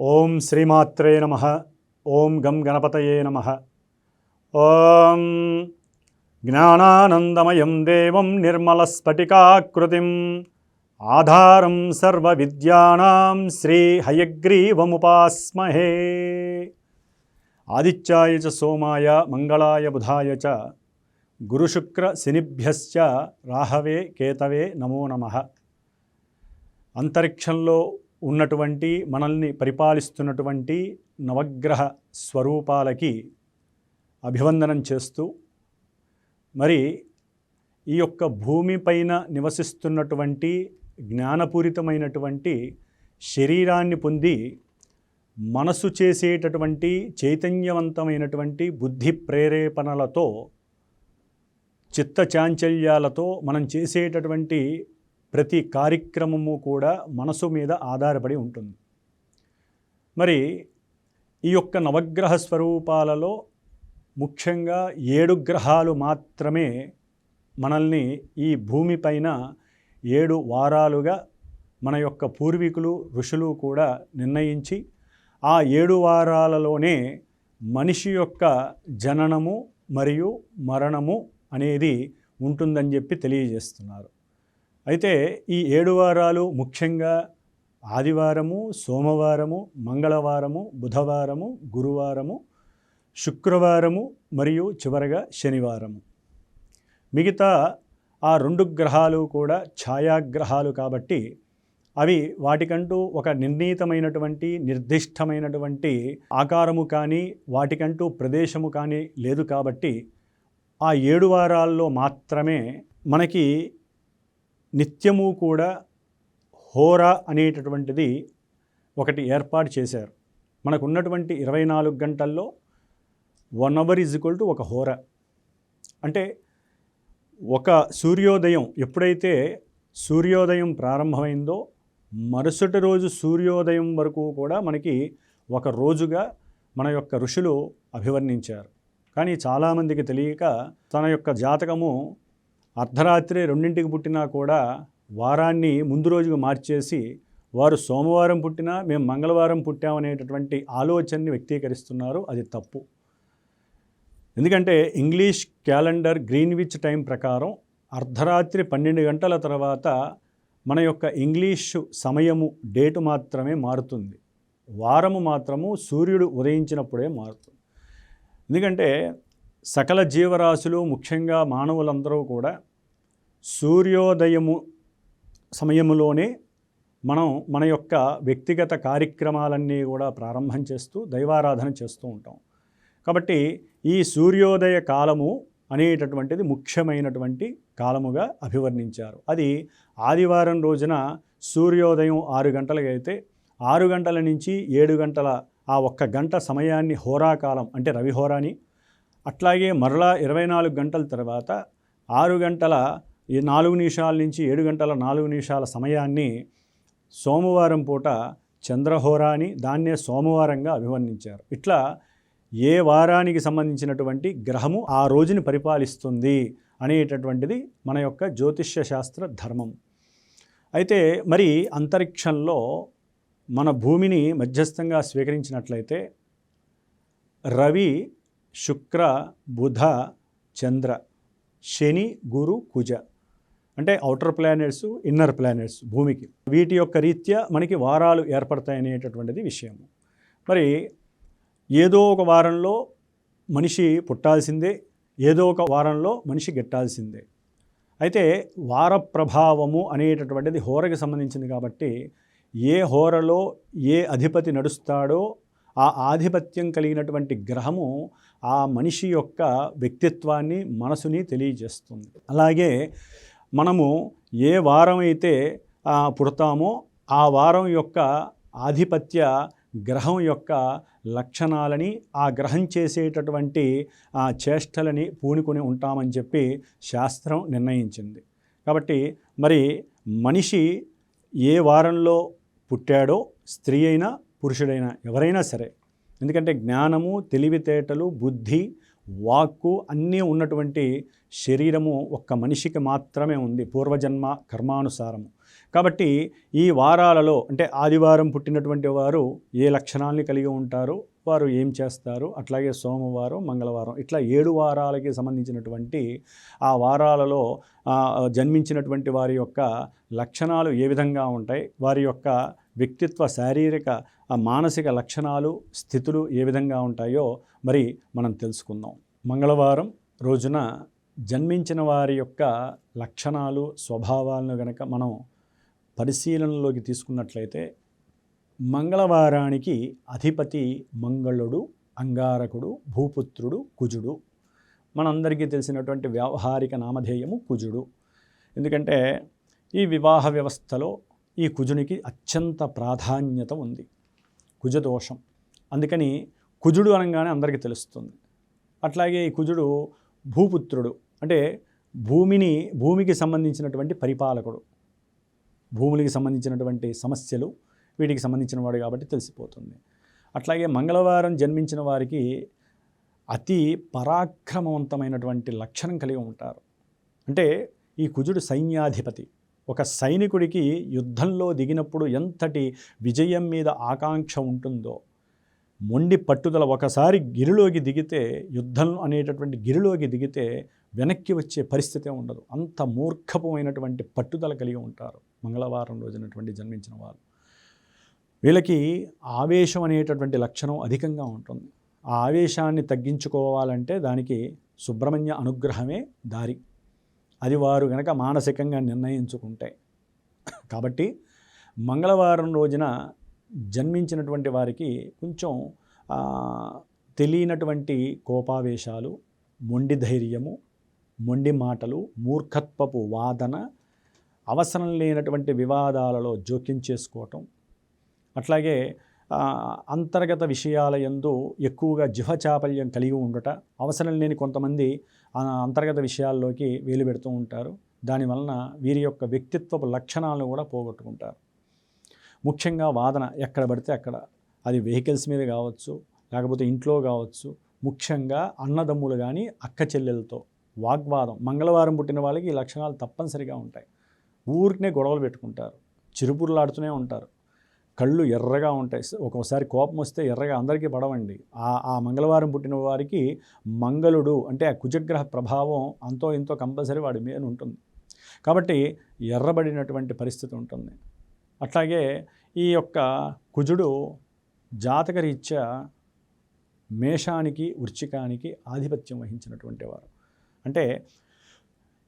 ఓం శ్రీమాత్రే నమ. ఓం గం గణపతయే నమ. ఓం జ్ఞానానందమయం దేవం నిర్మలస్ఫటికాకృతిం ఆధారం సర్వ విద్యానాం శ్రీ హయగ్రీవముపాస్మహే. ఆదిత్యాయ చ సోమాయ మంగళాయ బుధాయ చ. గురుశుక్ర శనిభ్యశ్చ రాహవే కేతవే నమో నమ. అంతరిక్షంలో ఉన్నటువంటి మనల్ని పరిపాలిస్తున్నటువంటి నవగ్రహ స్వరూపాలకి అభివందనం చేస్తూ మరి ఈ యొక్క భూమిపైన నివసిస్తున్నటువంటి జ్ఞానపూరితమైనటువంటి శరీరాన్ని పొంది మనసు చేసేటటువంటి చైతన్యవంతమైనటువంటి బుద్ధి ప్రేరేపణలతో చిత్త చాంచల్యాలతో మనం చేసేటటువంటి ప్రతి కార్యక్రమము కూడా మనసు మీద ఆధారపడి ఉంటుంది. మరి ఈ యొక్క నవగ్రహ స్వరూపాలలో ముఖ్యంగా ఏడు గ్రహాలు మాత్రమే మనల్ని ఈ భూమిపైన ఏడు వారాలుగా మన యొక్క పూర్వీకులు ఋషులు కూడా నిర్ణయించి ఆ ఏడు వారాలలోనే మనిషి యొక్క జననము మరియు మరణము అనేది ఉంటుందని చెప్పి తెలియజేస్తున్నారు. అయితే ఈ ఏడు వారాలు ముఖ్యంగా ఆదివారము సోమవారము మంగళవారము బుధవారము గురువారము శుక్రవారము మరియు చివరగా శనివారము. మిగతా ఆ రెండు గ్రహాలు కూడా ఛాయాగ్రహాలు కాబట్టి అవి వాటికంటూ ఒక నిర్ణీతమైనటువంటి నిర్దిష్టమైనటువంటి ఆకారము కానీ వాటికంటూ ప్రదేశము కానీ లేదు కాబట్టి ఆ ఏడు వారాల్లో మాత్రమే మనకి నిత్యము కూడా హోరా అనేటటువంటిది ఒకటి ఏర్పాటు చేశారు. మనకు ఉన్నటువంటి ఇరవై నాలుగు గంటల్లో one hour is equal to ఒక హోరా. అంటే ఒక సూర్యోదయం ఎప్పుడైతే సూర్యోదయం ప్రారంభమైందో మరుసటి రోజు సూర్యోదయం వరకు కూడా మనకి ఒక రోజుగా మన యొక్క ఋషులు అభివర్ణించారు. కానీ చాలామందికి తెలియక తన యొక్క జాతకము అర్ధరాత్రి రెండింటికి పుట్టినా కూడా వారాన్ని ముందు రోజుకు మార్చేసి వారు సోమవారం పుట్టినా మేము మంగళవారం పుట్టామనేటటువంటి ఆలోచనని వ్యక్తీకరిస్తున్నారు. అది తప్పు. ఎందుకంటే ఇంగ్లీష్ క్యాలెండర్ గ్రీన్విచ్ టైం ప్రకారం అర్ధరాత్రి పన్నెండు గంటల తర్వాత మన యొక్క ఇంగ్లీషు సమయము డేటు మాత్రమే మారుతుంది. వారము మాత్రము సూర్యుడు ఉదయించినప్పుడే మారుతుంది. ఎందుకంటే సకల జీవరాశులు ముఖ్యంగా మానవులందరూ కూడా సూర్యోదయము సమయంలోనే మనం మన యొక్క వ్యక్తిగత కార్యక్రమాలన్నీ కూడా ప్రారంభం చేస్తూ దైవారాధన చేస్తూ ఉంటాం. కాబట్టి ఈ సూర్యోదయ కాలము అనేటటువంటిది ముఖ్యమైనటువంటి కాలముగా అభివర్ణించారు. అది ఆదివారం రోజున సూర్యోదయం ఆరు గంటలకైతే ఆరు గంటల నుంచి ఏడు గంటల ఆ ఒక్క గంట సమయాన్ని హోరాకాలం అంటే రవి హోరాని అట్లాగే మరలా ఇరవై నాలుగు గంటల తర్వాత ఆరు గంటల నాలుగు నిమిషాల నుంచి ఏడు గంటల నాలుగు నిమిషాల సమయాన్ని సోమవారం పూట చంద్రహోరా అని దాన్నే సోమవారంగా అభివర్ణించారు. ఇట్లా ఏ వారానికి సంబంధించినటువంటి గ్రహము ఆ రోజుని పరిపాలిస్తుంది అనేటటువంటిది మన యొక్క జ్యోతిష్య శాస్త్ర ధర్మం. అయితే మరి అంతరిక్షంలో మన భూమిని మధ్యస్థంగా స్వీకరించినట్లయితే రవి శుక్ర బుధ చంద్ర శని గురు కుజ. అంటే అవుటర్ ప్లానెట్స్ ఇన్నర్ ప్లానెట్స్ భూమికి. వీటి యొక్క రీత్యా మనకి వారాలు ఏర్పడతాయి అనేటటువంటిది విషయము. మరి ఏదో ఒక వారంలో మనిషి పుట్టాల్సిందే ఏదో ఒక వారంలో మనిషి గెట్టాల్సిందే. అయితే వార ప్రభావము అనేటటువంటిది హోరకి సంబంధించింది కాబట్టి ఏ హోరలో ఏ అధిపతి నడుస్తాడో ఆ ఆధిపత్యం కలిగినటువంటి గ్రహము ఆ మనిషి యొక్క వ్యక్తిత్వాన్ని మనసుని తెలియజేస్తుంది. అలాగే మనము ఏ వారం అయితే పుడతామో ఆ వారం యొక్క ఆధిపత్య గ్రహం యొక్క లక్షణాలని ఆ గ్రహం చేసేటటువంటి ఆ చేష్టలని పూనుకొని ఉంటామని చెప్పి శాస్త్రం నిర్ణయించింది. కాబట్టి మరి మనిషి ఏ వారంలో పుట్టాడో స్త్రీ అయినా పురుషుడైనా ఎవరైనా సరే ఎందుకంటే జ్ఞానము తెలివితేటలు బుద్ధి వాక్కు అన్నీ ఉన్నటువంటి శరీరము ఒక్క మనిషికి మాత్రమే ఉంది పూర్వజన్మ కర్మానుసారము. కాబట్టి ఈ వారాలలో అంటే ఆదివారం పుట్టినటువంటి వారు ఏ లక్షణాలని కలిగి ఉంటారు వారు ఏం చేస్తారు అట్లాగే సోమవారం మంగళవారం ఇట్లా ఏడు వారాలకి సంబంధించినటువంటి ఆ వారాలలో జన్మించినటువంటి వారి యొక్క లక్షణాలు ఏ విధంగా ఉంటాయి వారి యొక్క వ్యక్తిత్వ శారీరక మానసిక లక్షణాలు స్థితులు ఏ విధంగా ఉంటాయో మరి మనం తెలుసుకుందాం. మంగళవారం రోజున జన్మించిన వారి యొక్క లక్షణాలు స్వభావాలను గనక మనం పరిశీలనలోకి తీసుకున్నట్లయితే మంగళవారానికి అధిపతి మంగళుడు అంగారకుడు భూపుత్రుడు కుజుడు. మనందరికీ తెలిసినటువంటి వ్యావహారిక నామధేయము కుజుడు. ఎందుకంటే ఈ వివాహ వ్యవస్థలో ఈ కుజునికి అత్యంత ప్రాధాన్యత ఉంది. కుజదోషం. అందుకని కుజుడు అనగానే అందరికీ తెలుస్తుంది. అట్లాగే ఈ కుజుడు భూపుత్రుడు. అంటే భూమిని భూమికి సంబంధించినటువంటి పరిపాలకుడు. భూములకి సంబంధించినటువంటి సమస్యలు వీటికి సంబంధించిన వాడు కాబట్టి తెలిసిపోతుంది. అట్లాగే మంగళవారం జన్మించిన వారికి అతి పరాక్రమవంతమైనటువంటి లక్షణం కలిగి ఉంటారు. అంటే ఈ కుజుడు సైన్యాధిపతి. ఒక సైనికుడికి యుద్ధంలో దిగినప్పుడు ఎంతటి విజయం మీద ఆకాంక్ష ఉంటుందో మొండి పట్టుదల ఒకసారి గిరిలోకి దిగితే యుద్ధం అనేటటువంటి గిరిలోకి దిగితే వెనక్కి వచ్చే పరిస్థితే ఉండదు. అంత మూర్ఖపమైనటువంటి పట్టుదల కలిగి ఉంటారు మంగళవారం రోజునటువంటి జన్మించిన వారు. వీళ్ళకి ఆవేశం అనేటటువంటి లక్షణం అధికంగా ఉంటుంది. ఆ ఆవేశాన్ని తగ్గించుకోవాలంటే దానికి సుబ్రహ్మణ్య అనుగ్రహమే దారి. అది వారు గనక మానసికంగా నిర్ణయించుకుంటే. కాబట్టి మంగళవారం రోజున జన్మించినటువంటి వారికి కొంచెం తెలియనటువంటి కోపావేశాలు మొండి ధైర్యము మొండి మాటలు మూర్ఖత్వపు వాదన అవసరం లేనటువంటి వివాదాలలో జోక్యం చేసుకోవటం అట్లాగే అంతర్గత విషయాల యందు ఎక్కువగా జిహచాపల్యం కలిగి ఉండట అవసరం లేని కొంతమంది అంతర్గత విషయాల్లోకి వేలు పెడుతూ ఉంటారు. దానివలన వీరి యొక్క వ్యక్తిత్వపు లక్షణాలను కూడా పోగొట్టుకుంటారు. ముఖ్యంగా వాదన ఎక్కడ పడితే అక్కడ. అది వెహికల్స్ మీద కావచ్చు లేకపోతే ఇంట్లో కావచ్చు. ముఖ్యంగా అన్నదమ్ములు కానీ అక్క చెల్లెలతో వాగ్వాదం. మంగళవారం పుట్టిన వాళ్ళకి ఈ లక్షణాలు తప్పనిసరిగా ఉంటాయి. ఊరికనే గొడవలు పెట్టుకుంటారు. చిరుపురులాడుతూనే ఉంటారు. కళ్ళు ఎర్రగా ఉంటాయి. ఒక్కోసారి కోపం వస్తే ఎర్రగా అందరికీ పడవండి. ఆ ఆ మంగళవారం పుట్టిన వారికి మంగళుడు అంటే ఆ కుజగ్రహ ప్రభావం అంతో ఇంతో కంపల్సరీ వాడి మీద ఉంటుంది. కాబట్టి ఎర్రబడినటువంటి పరిస్థితి ఉంటుంది. అట్లాగే ఈ యొక్క కుజుడు జాతకరీత్యా మేషానికి వృచ్చికానికి ఆధిపత్యం వహించినటువంటి వారు. అంటే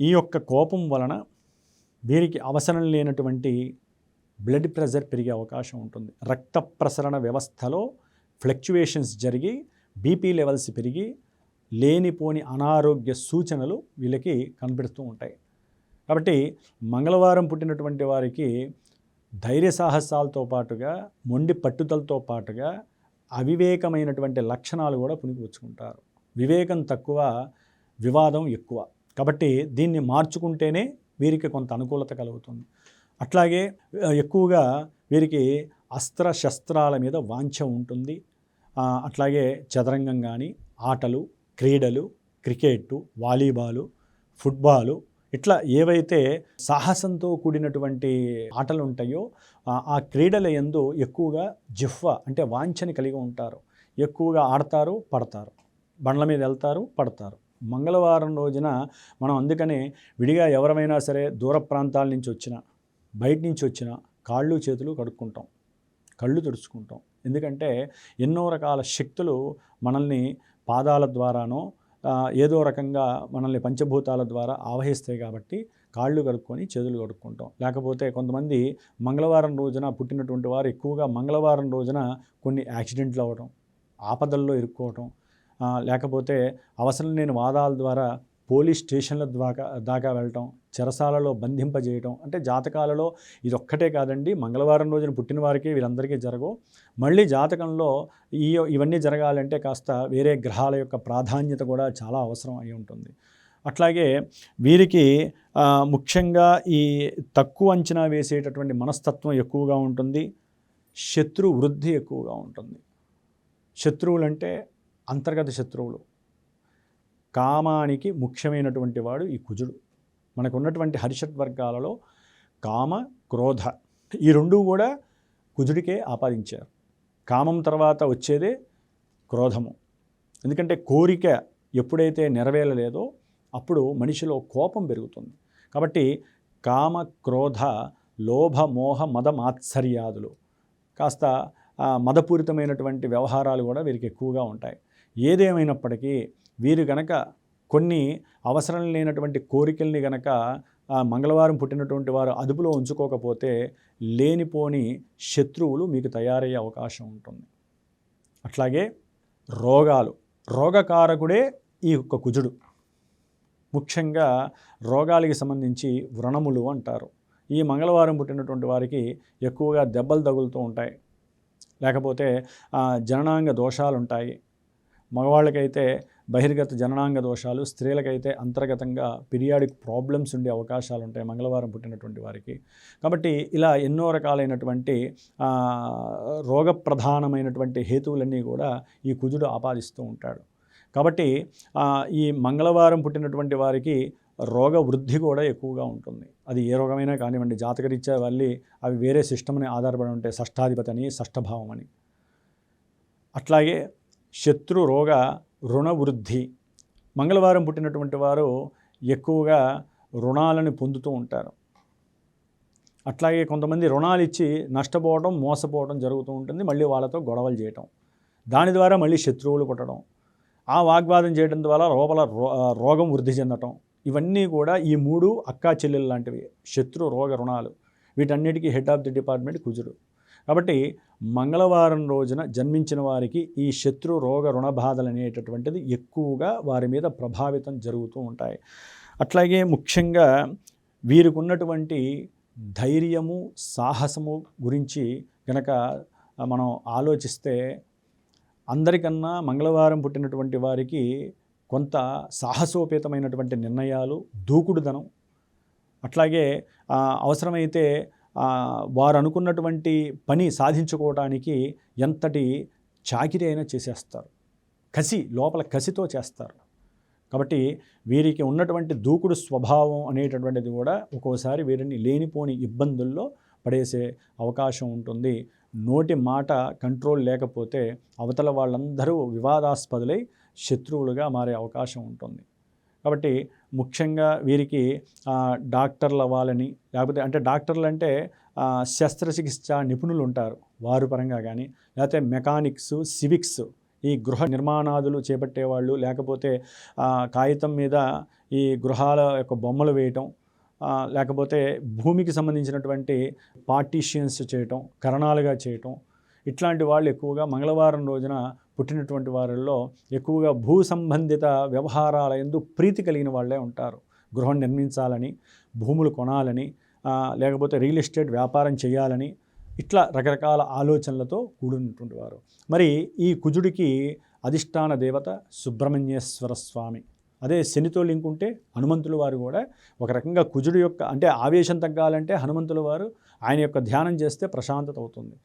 ఈ యొక్క కోపం వలన వీరికి అవసరం లేనటువంటి బ్లడ్ ప్రెషర్ పెరిగే అవకాశం ఉంటుంది. రక్త ప్రసరణ వ్యవస్థలో ఫ్లక్చువేషన్స్ జరిగి బీపీ లెవెల్స్ పెరిగి లేనిపోని అనారోగ్య సూచనలు వీళ్ళకి కనిపెడుతూ ఉంటాయి. కాబట్టి మంగళవారం పుట్టినటువంటి వారికి ధైర్య సాహసాలతో పాటుగా మొండి పట్టుదలతో పాటుగా అవివేకమైనటువంటి లక్షణాలు కూడా పుణికిపుచ్చుకుంటారు. వివేకం తక్కువ వివాదం ఎక్కువ. కాబట్టి దీన్ని మార్చుకుంటేనే వీరికి కొంత అనుకూలత కలుగుతుంది. అట్లాగే ఎక్కువగా వీరికి అస్త్ర శస్త్రాల మీద వాంఛ ఉంటుంది. అట్లాగే చదరంగం కానీ ఆటలు క్రీడలు క్రికెట్ వాలీబాలు ఫుట్బాలు ఇట్లా ఏవైతే సాహసంతో కూడినటువంటి ఆటలు ఉంటాయో ఆ- క్రీడల యందు ఎక్కువగా జిహ్వ అంటే వాంఛని కలిగి ఉంటారు. ఎక్కువగా ఆడతారు పడతారు. బండ్ల మీద వెళ్తారు పడతారు. మంగళవారం రోజున మనం అందుకనే విడిగా ఎవరమైనా సరే దూర ప్రాంతాల నుంచి వచ్చిన బయట నుంచి వచ్చిన కాళ్ళు చేతులు కడుక్కుంటాం కళ్ళు తుడుచుకుంటాం. ఎందుకంటే ఎన్నో రకాల శక్తులు మనల్ని పాదాల ద్వారానో ఏదో రకంగా మనల్ని పంచభూతాల ద్వారా ఆవహిస్తాయి కాబట్టి కాళ్ళు కడుక్కొని చేతులు కడుక్కుంటాం. లేకపోతే కొంతమంది మంగళవారం రోజున పుట్టినటువంటి వారు ఎక్కువగా మంగళవారం రోజున కొన్ని యాక్సిడెంట్లు అవ్వడం ఆపదల్లో ఇరుక్కోవటం లేకపోతే అవసరం లేని వాదాల ద్వారా పోలీస్ స్టేషన్ల దాకా దాకా వెళ్ళటం చెరసాలలో బంధింపజేయటం అంటే జాతకాలలో ఇది ఒక్కటే కాదండి. మంగళవారం రోజున పుట్టిన వారికి వీళ్ళందరికీ జరగవు. మళ్ళీ జాతకంలో ఈ ఇవన్నీ జరగాలంటే కాస్త వేరే గ్రహాల యొక్క ప్రాధాన్యత కూడా చాలా అవసరం అయి ఉంటుంది. అట్లాగే వీరికి ముఖ్యంగా ఈ తక్కువ అంచనా వేసేటటువంటి మనస్తత్వం ఎక్కువగా ఉంటుంది. శత్రు వృద్ధి ఎక్కువగా ఉంటుంది. శత్రువులంటే అంతర్గత శత్రువులు. కామానికి ముఖ్యమైనటువంటి వాడు ఈ కుజుడు. మనకు ఉన్నటువంటి వర్గాలలో కామ క్రోధ ఈ రెండూ కూడా కుజుడికే ఆపాదించారు. కామం తర్వాత వచ్చేదే క్రోధము. ఎందుకంటే కోరిక ఎప్పుడైతే నెరవేరలేదో అప్పుడు మనిషిలో కోపం పెరుగుతుంది. కాబట్టి కామ క్రోధ లోభ మోహ మద మాత్సర్యాదులు కాస్త మదపూరితమైనటువంటి వ్యవహారాలు కూడా వీరికి ఎక్కువగా ఉంటాయి. ఏదేమైనప్పటికీ వీరు గనక కొన్ని అవసరం లేనటువంటి కోరికల్ని గనక మంగళవారం పుట్టినటువంటి వారు అదుపులో ఉంచుకోకపోతే లేనిపోని శత్రువులు మీకు తయారయ్యే అవకాశం ఉంటుంది. అట్లాగే రోగాలు రోగకారకుడే ఈ యొక్క కుజుడు. ముఖ్యంగా రోగాలకి సంబంధించి వ్రణములు అంటారు. ఈ మంగళవారం పుట్టినటువంటి వారికి ఎక్కువగా దెబ్బలు తగులుతూ ఉంటాయి. లేకపోతే జననాంగ దోషాలు ఉంటాయి మగవాళ్ళకైతే బహిర్గత జననాంగ దోషాలు స్త్రీలకైతే అంతర్గతంగా పిరియాడిక్ ప్రాబ్లమ్స్ ఉండే అవకాశాలు ఉంటాయి మంగళవారం పుట్టినటువంటి వారికి. కాబట్టి ఇలా ఎన్నో రకాలైనటువంటి రోగప్రధానమైనటువంటి హేతువులన్నీ కూడా ఈ కుజుడు ఆపాదిస్తూ ఉంటాడు. కాబట్టి ఈ మంగళవారం పుట్టినటువంటి వారికి రోగ వృద్ధి కూడా ఎక్కువగా ఉంటుంది. అది ఏ రోగమైనా కానివ్వండి జాతకరీత్యా వెళ్ళి అవి వేరే సిస్టమ్ని ఆధారపడి ఉంటాయి షష్టాధిపతి అని షష్ఠభావం అని. అట్లాగే శత్రు రోగ రుణ వృద్ధి. మంగళవారం పుట్టినటువంటి వారు ఎక్కువగా రుణాలను పొందుతూ ఉంటారు. అట్లాగే కొంతమంది రుణాలు ఇచ్చి నష్టపోవడం మోసపోవడం జరుగుతూ ఉంటుంది. మళ్ళీ వాళ్ళతో గొడవలు చేయటం. దాని ద్వారా మళ్ళీ శత్రువులు పుట్టడం. ఆ వాగ్వాదం చేయడం ద్వారా లోపల రోగం వృద్ధి చెందటం. ఇవన్నీ కూడా ఈ మూడు అక్కా చెల్లెలు లాంటివి శత్రు రోగ రుణాలు. వీటన్నిటికీ హెడ్ ఆఫ్ ది డిపార్ట్మెంట్ కుజుడు. కాబట్టి మంగళవారం రోజున జన్మించిన వారికి ఈ శత్రు రోగ రుణ బాధలు అనేటటువంటిది ఎక్కువగా వారి మీద ప్రభావితం జరుగుతూ ఉంటాయి. అట్లాగే ముఖ్యంగా వీరికి ఉన్నటువంటి ధైర్యము సాహసము గురించి గనక మనం ఆలోచిస్తే అందరికన్నా మంగళవారం పుట్టినటువంటి వారికి కొంత సాహసోపేతమైనటువంటి నిర్ణయాలు దూకుడుదనం. అట్లాగే అవసరమైతే వారు అనుకున్నటువంటి పని సాధించుకోవడానికి ఎంతటి చాకిరి అయినా చేసేస్తారు. కసి లోపల కసితో చేస్తారు. కాబట్టి వీరికి ఉన్నటువంటి దూకుడు స్వభావం అనేటటువంటిది కూడా ఒక్కోసారి వీరిని లేనిపోని ఇబ్బందుల్లో పడేసే అవకాశం ఉంటుంది. నోటి మాట కంట్రోల్ లేకపోతే అవతల వాళ్ళందరూ వివాదాస్పదులై శత్రువులుగా మారే అవకాశం ఉంటుంది. కాబట్టి ముఖ్యంగా వీరికి డాక్టర్లు అవ్వాలని లేకపోతే అంటే డాక్టర్లు అంటే శస్త్రచికిత్స నిపుణులు ఉంటారు వారు పరంగా కానీ లేకపోతే మెకానిక్స్ సివిక్స్ ఈ గృహ నిర్మాణాదులు చేపట్టేవాళ్ళు. లేకపోతే కాగితం మీద ఈ గృహాల యొక్క బొమ్మలు వేయటం లేకపోతే భూమికి సంబంధించినటువంటి పార్టీషియన్స్ చేయటం కరణాలుగా చేయటం. ఇట్లాంటి వాళ్ళు ఎక్కువగా మంగళవారం రోజున పుట్టినటువంటి వారిలో ఎక్కువగా భూ సంబంధిత వ్యవహారాల ఎందు ప్రీతి కలిగిన వాళ్ళే ఉంటారు. గృహం నిర్మించాలని భూములు కొనాలని లేకపోతే రియల్ ఎస్టేట్ వ్యాపారం చేయాలని ఇట్లా రకరకాల ఆలోచనలతో కూడినటువంటి వారు. మరి ఈ కుజుడికి అధిష్టాన దేవత సుబ్రహ్మణ్యేశ్వర స్వామి. అదే శనితో లింక్ ఉంటే హనుమంతుల వారు కూడా ఒక రకంగా కుజుడు యొక్క అంటే ఆవేశం తగ్గాలంటే హనుమంతుల వారు ఆయన యొక్క ధ్యానం చేస్తే ప్రశాంతత అవుతుంది.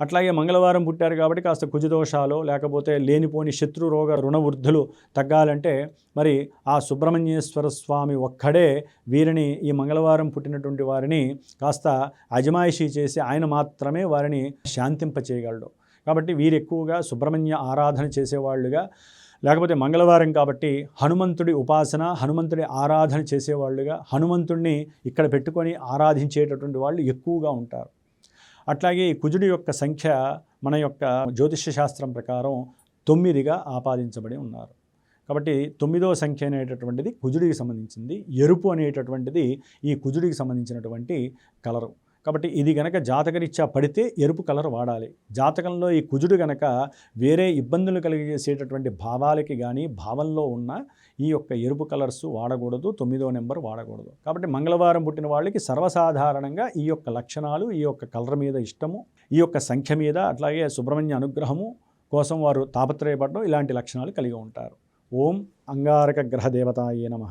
అట్లాగే మంగళవారం పుట్టారు కాబట్టి కాస్త కుజదోషాలు లేకపోతే లేనిపోని శత్రు రోగ రుణవృద్ధులు తగ్గాలంటే మరి ఆ సుబ్రహ్మణ్యేశ్వర స్వామి ఒక్కడే వీరిని ఈ మంగళవారం పుట్టినటువంటి వారిని కాస్త అజమాయిషీ చేసి ఆయన మాత్రమే వారిని శాంతింపచేయగలడు. కాబట్టి వీరు ఎక్కువగా సుబ్రహ్మణ్య ఆరాధన చేసేవాళ్ళుగా లేకపోతే మంగళవారం కాబట్టి హనుమంతుడి ఉపాసన హనుమంతుడి ఆరాధన చేసేవాళ్ళుగా హనుమంతుడిని ఇక్కడ పెట్టుకొని ఆరాధించేటటువంటి వాళ్ళు ఎక్కువగా ఉంటారు. అట్లాగే కుజుడి యొక్క సంఖ్య మన యొక్క జ్యోతిష్య శాస్త్రం ప్రకారం తొమ్మిదిగా ఆపాదించబడి ఉన్నారు. కాబట్టి తొమ్మిదవ సంఖ్య అనేటటువంటిది కుజుడికి సంబంధించింది ఎరుపు అనేటటువంటిది ఈ కుజుడికి సంబంధించినటువంటి కలరు. కాబట్టి ఇది గనక జాతకరీత్యా పడితే ఎరుపు కలర్ వాడాలి. జాతకంలో ఈ కుజుడు గనక వేరే ఇబ్బందులు కలిగజేసేటటువంటి భావాలకి కానీ భావంలో ఉన్న ఈ యొక్క ఎరుపు కలర్స్ వాడకూడదు తొమ్మిదో నెంబర్ వాడకూడదు. కాబట్టి మంగళవారం పుట్టిన వాళ్ళకి సర్వసాధారణంగా ఈ యొక్క లక్షణాలు ఈ యొక్క కలర్ మీద ఇష్టము ఈ యొక్క సంఖ్య మీద అట్లాగే సుబ్రహ్మణ్య అనుగ్రహము కోసం వారు తాపత్రయపడడం ఇలాంటి లక్షణాలు కలిగి ఉంటారు. ఓం అంగారక గ్రహ దేవతాయే నమ.